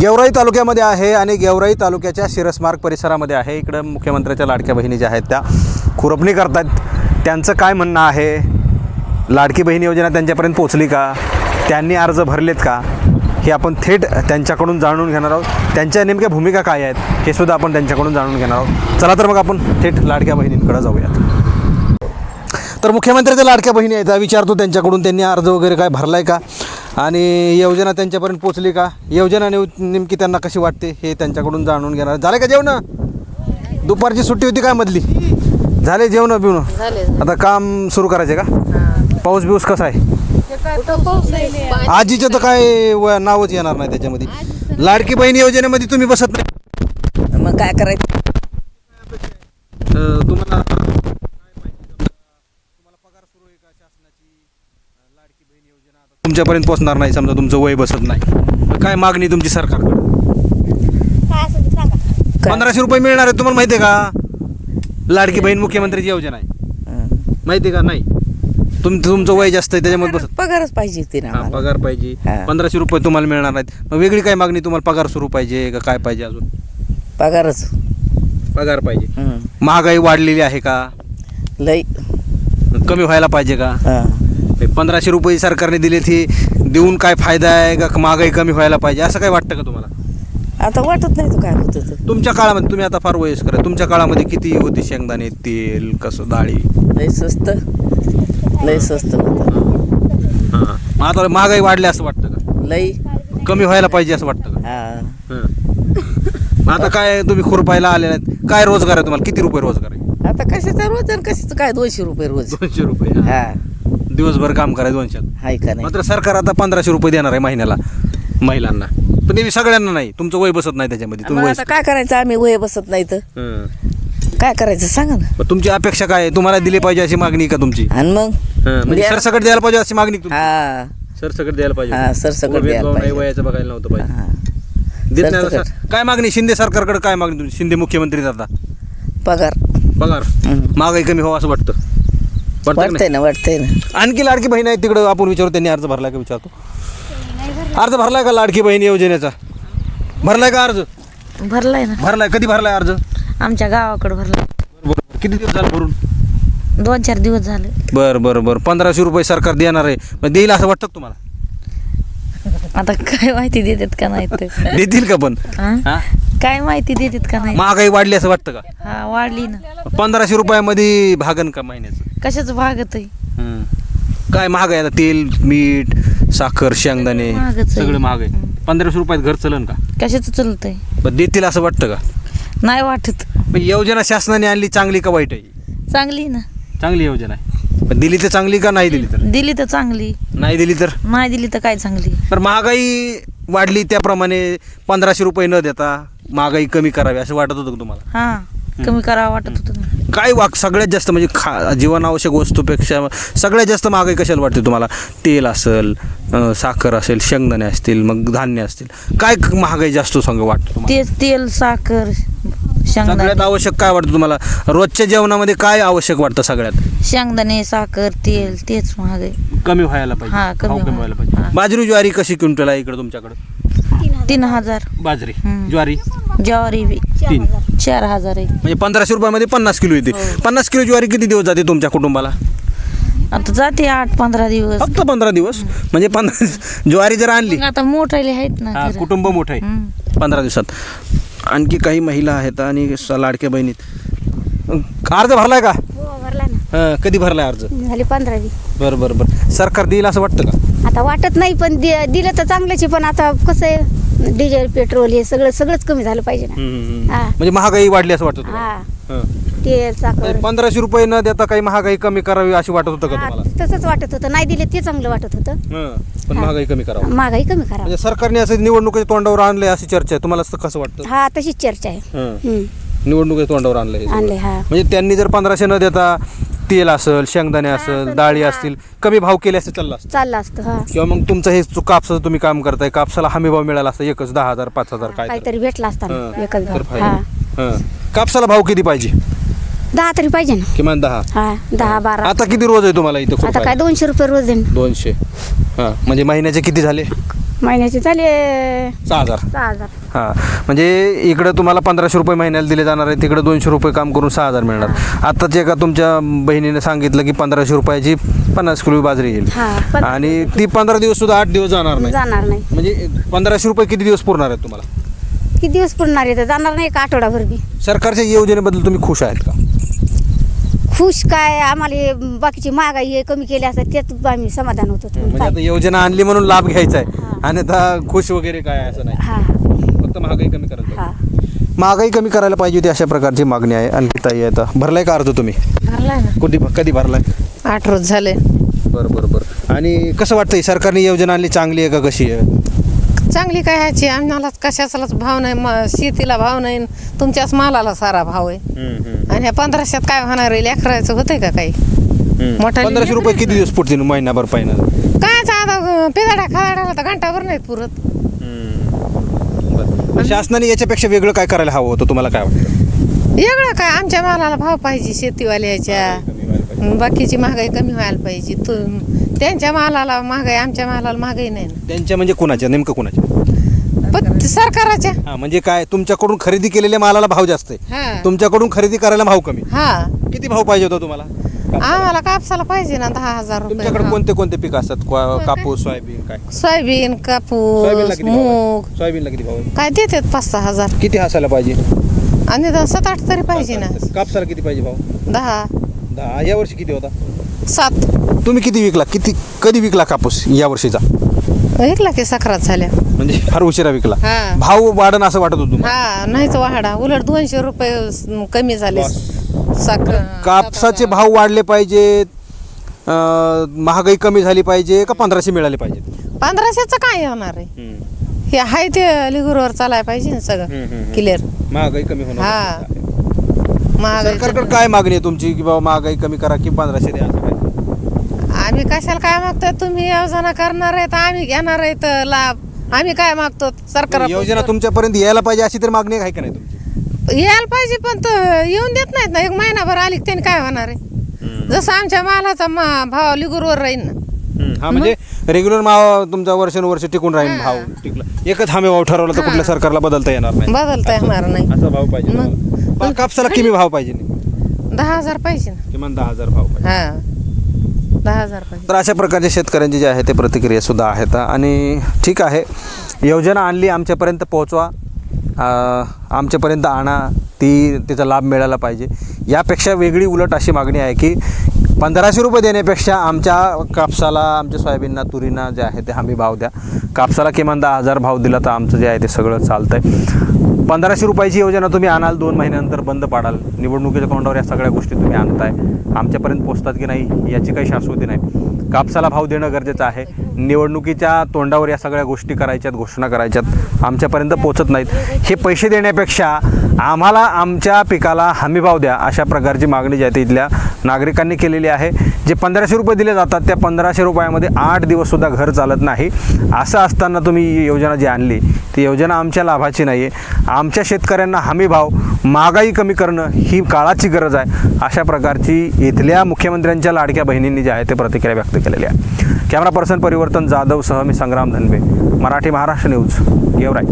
गेवराई तालुक्यामध्ये आहे आणि गेवराई तालुक्याच्या शिरसमार्ग परिसरामध्ये आहे. इकडं मुख्यमंत्र्याच्या लाडक्या बहिणी ज्या आहेत त्या खुरपणी करतात त्यांचं काय म्हणणं आहे? लाडकी बहीण योजना त्यांच्यापर्यंत पोचली का? त्यांनी अर्ज भरलेत का? हे आपण थेट त्यांच्याकडून जाणून घेणार आहोत. त्यांच्या नेमक्या भूमिका काय आहेत हे सुद्धा आपण त्यांच्याकडून जाणून घेणार आहोत. चला तर मग आपण थेट लाडक्या बहिणींकडे जाऊयात. तर मुख्यमंत्र्याच्या लाडक्या बहिणी आहेत. विचारतो त्यांच्याकडून त्यांनी अर्ज वगैरे काय भरला आहे का? आणि योजना त्यांच्यापर्यंत पोचली का? योजना नेव नेमकी त्यांना कशी वाटते हे त्यांच्याकडून जाणून घेणार. झाले का जेवण? दुपारची सुट्टी होती काय मधली? झाले जेवण बिवणं? आता काम सुरू करायचे का? पाऊस बिऊस कसा आहे? आजीचं तर काय नावच येणार नाही त्याच्यामध्ये. लाडकी बहीण योजनेमध्ये तुम्ही बसत नाही. मग काय करायचं? तुम्हाला तुमच्यापर्यंत पोहोचणार नाही समजा तुमचं वय बसत नाही. तर काय मागणी तुमची सरकारकडे पंधराशे रुपये मिळणार आहे तुम्हाला माहिती आहे का? लाडकी बहीण मुख्यमंत्र्याची योजना आहे. हं. माहिती आहे का? नाही. तुम तुमचं वय जास्त आहे त्याच्यामध्ये बसत पगारच पाहिजे होती ना हा आम्हाला. पगार पाहिजे. हा. पंधराशे रुपये तुम्हाला मिळणार नाहीत. मग वेगळी काय मागणी तुम्हाला पगार सुरू पाहिजे का काय पाहिजे अजून? पगारच. पगार पाहिजे. हं. महागाई वाढलेली आहे का? लई. कमी व्हायला पाहिजे का? हं. हे पंधराशे रुपये सरकारने दिले ते देऊन काय फायदा आहे का महागाई कमी व्हायला पाहिजे? असं काय वाटतं का तुम्हाला? आता वाटत नाही तो काय होत तुमच्या काळामध्ये तुम्ही आता फार वयस्कर आहे. तुमच्या काळामध्ये किती होते शेंगदाणे तेल कसं डाळी? लई स्वस्त. लई स्वस्त होतं. हां. मग आता महागाई वाढली असं वाटतं का? लई कमी व्हायला पाहिजे असं वाटतं का? हा. हां. मग आता काय तुम्ही खुरपायला आले नाहीत काय रोजगार आहे तुम्हाला? किती रुपये रोजगार आहे? आता कशाचं रोज आणि कशाचं? काय दोनशे रुपये रोज? दोनशे रुपये हा. दिवसभर काम करायचं दोनशे हाय का नाही? मात्र सरकार आता पंधराशे रुपये देणार आहे महिन्याला महिलांना. पण ते सगळ्यांना नाही. तुमचं वय बसत नाही त्याच्यामध्ये. मग तुम्ही आता काय करायचं? आम्ही वय बसत नाही तर. काय करायचं? सांगा ना. मग तुमची अपेक्षा काय आहे? तुम्हाला दिली पाहिजे अशी मागणी आहे का तुमची? आणि मग? म्हणजे द्या- सरसकट द्यायला पाहिजे अशी मागणी तुमची? हा. सरसकट द्यायला पाहिजे. हा, सरसकट उगा द्यायला भेदभाव नाही, पाहिजे. वयाचं बघायला नव्हतं पाहिजे. हा. देत नाही सरसकट. तसं. काय मागणी? शिंदे सरकारकडे काय मागणी तुमची? शिंदे मुख्यमंत्री आता? पगार. पगार. हम्म. महागाई कमी व्हावं असं वाटतं. वाटतं का वाटतंय ना वाटतंय ना. नाही? आणखी लाडकी बहीण आहे तिकडं आपण विचारू त्यांनी अर्ज भरलाय का विचारतो? अर्ज भरलाय का लाडकी बहीण योजनेचा? भरलाय का अर्ज? भरलाय ना. भरलाय कधी भरलाय अर्ज? आमच्या गावाकडे भरलाय. बरोबर किती दिवस झाले भरून? दोन चार दिवस झाले. बरं बरं बरं. पंधराशे रुपये सरकार देणार आहे. मग देईल असं वाटतं का तुम्हाला? आता काय माहिती देतात का नाही तर देतील का पण? हा? हा? काय माहिती देतात का नाही? महागाई वाढली असं वाटतं का? हा वाढली ना. पंधराशे रुपयामध्ये भागन का महिन्याचं? कशाच भागत आहे हं. काय महाग आहे आता? तेल मीठ साखर शेंगदाणे. महागच आहे. सगळं महाग आहे. पंधराशे रुपयात घर चलन का? कशाच चलतंय पण देतील असं वाटतं का? नाही वाटत. पण योजना शासनाने आणली चांगली का वाईट आहे? चांगली ना. चांगली योजना आहे. पण दिली तर चांगली का नाही दिली तर? दिली तर चांगली. नाही दिली तर? नाही दिली तर काय चांगली? तर महागाई वाढली त्याप्रमाणे पंधराशे रुपये न देता महागाई कमी करावी असं वाटत होतं का तुम्हाला? हा कमी करावं वाटत होतं काय वाक सगळ्यात जास्त म्हणजे खा जीवनावश्यक वस्तूपेक्षा सगळ्यात जास्त महागाई कशाला वाटते तुम्हाला? तेल असेल साखर असेल शेंगदाणे असतील मग धान्य असतील. काय महागाई जास्त सांग वाटतं तुम्हाला? तेच तेल साखर सगळ्यात आवश्यक काय वाटतं तुम्हाला? रोजच्या जेवणामध्ये काय आवश्यक वाटतं सगळ्यात? शेंगदाणे साखर तेल तेच महाग आहे कमी व्हायला पाहिजे. हा, कमी व्हायला. पाहिजे. बाजरी ज्वारी कशी क्विंटल आहे इकडे तुमच्याकडे? तीन हजार. बाजरी. ज्वारी? ज्वारी बी. तीन. चार हजार आहे. म्हणजे पंधराशे रुपयामध्ये पन्नास किलो येते. हो. पन्नास किलो ज्वारी किती दिवस जाते तुमच्या कुटुंबाला? आता जाते आठ पंधरा दिवस. फक्त पंधरा दिवस? म्हणजे पंधरा ज्वारी जर आणली मग आता मोठाले आहेत ना हा. कुटुंब मोठं आहे. पंधरा दिवसात. आणखी काही महिला आहेत आणि स- लाडक्या बहिणीत. अर्ज भरलाय का? हो भरला ना. हं, कधी भरलाय अर्ज? झाली पंधरावी बरं बरं बरं. सरकार देईल असं वाटतं का? आता वाटत नाही पण दि- दिलं तर चांगलंच आहे पण आता कसं आहे? डिझेल पेट्रोल हे सगळं सगळंच कमी झालं पाहिजे ना हा. म्हणजे महागाई वाढली असं वाटतं तुम्हाला? हा हं. तेल साखर म्हणजे पंधराशे रुपये न देता काही महागाई कमी करावी अशी वाटत होतं का हा, तुम्हाला तसंच वाटत होतं नाही दिले ते चांगलं वाटत होतं हं. पण हा. महागाई कमी करावं महागाई कमी करा म्हणजे सरकारने असं निवडणुकीच्या तोंडावर आणलंय अशी चर्चा आहे तुम्हाला असं कसं वाटतं हा तशीच चर्चा आहे हं. हम्म. निवडणुकीच्या तोंडावर आणलंय हे सगळं. हा म्हणजे त्यांनी जर पंधराशे न देता तेल असेल शेंगदाणे असेल डाळी असतील कमी भाव केले असते चालला असतं चाललं असतं हा किंवा मग तुमचं हे कापसाचं तुम्ही काम करताय कापसाला हमी भाव मिळाला असता एकच दहा हजार पाच हजार काय तर. काहीतरी भेटला असता हं. एकच तर भाव फायदा. हा हं. कापसाला भाव किती पाहिजे दहा तरी पाहिजे ना किमान दहा हा दहा बारा आता किती रोज आहे तुम्हाला इथं आता काय खुरपायला? दोनशे रुपये रोज देईन दोनशे हां म्हणजे महिन्याचे किती झाले महिन्याचे झाले सहा हजार. सहा हजार. हां. म्हणजे इकडं तुम्हाला पंधराशे रुपये महिन्याला दिले जाणार आहे तिकडं दोनशे रुपये काम करून सहा हजार मिळणार. आत्ताच एका तुमच्या बहिणीने सांगितलं की पंधराशे रुपयाची पन्नास किलो बाजरी येईल. आणि ती पंधरा दिवस सुद्धा आठ दिवस जाणार नाही. जाणार नाही. म्हणजे पंधराशे रुपये किती दिवस पुरणार आहेत तुम्हाला? किती दिवस पुरणार आहे? जाणार नाही एक आठवडाभर बी. सरकारच्या योजनेबद्दल तुम्ही खुश आहेत का? खुश काय? आम्हाला बाकीची महागाई हे कमी केली असतात त्यात आम्ही समाधान होतो. म्हणजे? आता योजना आणली म्हणून लाभ घ्यायचा आहे. आणि आता खुश वगैरे काय असं नाही. हा. फक्त महागाई कमी करायला हा. पाहिजे. महागाई कमी करायला पाहिजे होती अशा प्रकारची मागणी आहे. आणखी ताई आहे आता भरलाय का अर्ज तुम्ही? भरलाय ना. कधी कधी भरलाय? आठ रोज झाले. बरं बरं बरं. आणि कसं वाटतंय सरकारने योजना आणली चांगली आहे का कशी आहे? चांगली काय ह्याची? आम्हाला कशाचाच भाव नाही म शेतीला भाव नाही तुमच्याच मालाला सारा भाव आहे. आणि ह्या पंधराशेत काय होणार आहे? लेकरायचं होतंय का काही? मोठा पंधराशे रुपये किती दिवस पुढतील महिनाभर पाहिजे? आता खादाड्याला तर घंटाभर नाहीत पुरत. शासनाने याच्यापेक्षा वेगळं काय करायला हवं होतं? तुम्हाला काय वाटतं? वेगळं काय? आमच्या मालाला भाव पाहिजे शेतीवाल्याच्या. बाकीची महागाई कमी व्हायला पाहिजे. तू त्यांच्या मालाला महागाई आमच्या मालाला महागाई नाही ना. त्यांच्या म्हणजे कुणाच्या? नेमकं कुणाच्या? पण सरकाराच्या. हा म्हणजे काय? तुमच्याकडून खरेदी केलेल्या मालाला भाव जास्त आहे. हा. तुमच्याकडून खरेदी करायला भाव कमी. हा. किती भाव पाहिजे होता तुम्हाला? आम्हाला कापसाला पाहिजे ना दहा हजार रुपये तुमच्याकडे भाव. कोणते कोणते पीक असतात? क्वा- कापूस सोयाबीन काय? सोयाबीन सोयाबीनला कापूस किती भाव मूग. आहे? सोयाबीनला किती भाव आहे? काय देतात पाच सहा हजार. किती असायला पाहिजे? आणि द- सात आठ तरी पाहिजे ना. कापसाला किती पाहिजे भाव? दहा. दहा. या वर्षी किती होता? सात. तुम्ही किती विकला? किती कधी विकला कापूस या वर्षीचा? एक लाख साखरात झाल्या. म्हणजे फार उशिरा विकला. हा. भाव वाढन असं वाटत होतं तुम्हाला? हा नाहीच वाढा. उलट दोनशे रुपये स- कमी झाले. साखर कापसाचे भाव वाढले पाहिजेत अं, महागाई कमी झाली पाहिजे का पंधराशे मिळाले पाहिजेत? पंधराशेच काय होणार आहे? हे हाय ते लिगुरवर चालाय पाहिजे ना सगळं. क्लिअर महागाई कमी हा. होणार महागाई सरकारकडे काय मागणी आहे तुमची की बाबा महागाई कमी करा की पंधराशे द्या? असं काय आम्ही कशाला काय मागतोय? तुम्ही योजना करणार आहेत आम्ही घेणार आहेत लाभ. आम्ही काय मागतो? सरकार योजना तुमच्यापर्यंत यायला पाहिजे अशी तर मागणी आहे का नाही तुमची? यायला पाहिजे पण तो येऊन देत नाहीत ना. एक महिनाभर आली की त्याने काय होणार आहे? जसं आमच्या मालाचा मा भाव लिगुरवर राहील ना. हा म्हणजे रेग्युलर माव तुमचा वर्षानुवर्ष टिकून राहील भाव टिकला. एकच हमी भाव ठरवला तर कुठल्या सरकारला बदलता येणार नाही. बदलता येणार नाही. असा भाव पाहिजे मग? तुम्हाला. पण कापसाला किमी भाव पाहिजे नाही. दहा हजार पाहिजे ना. किमान दहा हजार भाव पाहिजे. हा. दहा हजार पाहिजे. तर अशा प्रकारचे शेतकऱ्यांची जे आहे ते प्रतिक्रिया सुद्धा आहेत. आणि ठीक आहे. योजना आणली आमच्यापर्यंत पोहोचवा. आमच्यापर्यंत आणा ती तिचा लाभ मिळाला पाहिजे. यापेक्षा वेगळी उलट अशी मागणी आहे की पंधराशे रुपये देण्यापेक्षा आमच्या कापसाला आमच्या सोयाबीनना तुरींना जे आहे ते हमी भाव द्या. कापसाला किमान दहा हजार भाव दिला तर आमचं जे आहे ते सगळं चालतं आहे पंधराशे रुपयाची योजना तुम्ही आणाल दोन महिन्यानंतर बंद पाडाल. निवडणुकीच्या तोंडावर या सगळ्या गोष्टी तुम्ही आणताय. आमच्यापर्यंत पोचतात की नाही याची काही शाश्वती नाही. कापसाला भाव देणं गरजेचं आहे. निवडणुकीच्या तोंडावर या सगळ्या गोष्टी करायच्यात घोषणा करायच्यात आमच्यापर्यंत पोचत नाहीत. हे पैसे देण्यापेक्षा आम्हाला आमच्या पिकाला हमीभाव द्या अशा प्रकारची मागणी जी आहे इथल्या नागरिकांनी केलेली आहे. जे पंधराशे रुपये दिले जातात त्या पंधराशे रुपयामध्ये आठ दिवससुद्धा घर चालत नाही. असं असताना तुम्ही ही योजना जी आणली ती योजना आमच्या लाभाची नाही आहे आमच्या शेतकऱ्यांना हमीभाव महागाई कमी करणं ही काळाची गरज आहे. अशा प्रकारची इथल्या मुख्यमंत्र्यांच्या लाडक्या बहिणींनी जे आहे ते प्रतिक्रिया व्यक्त केलेली आहे. कॅमेरा पर्सन परिवर्तन जाधवसह मी संग्राम धनबे. मराठी महाराष्ट्र न्यूज. गेवराय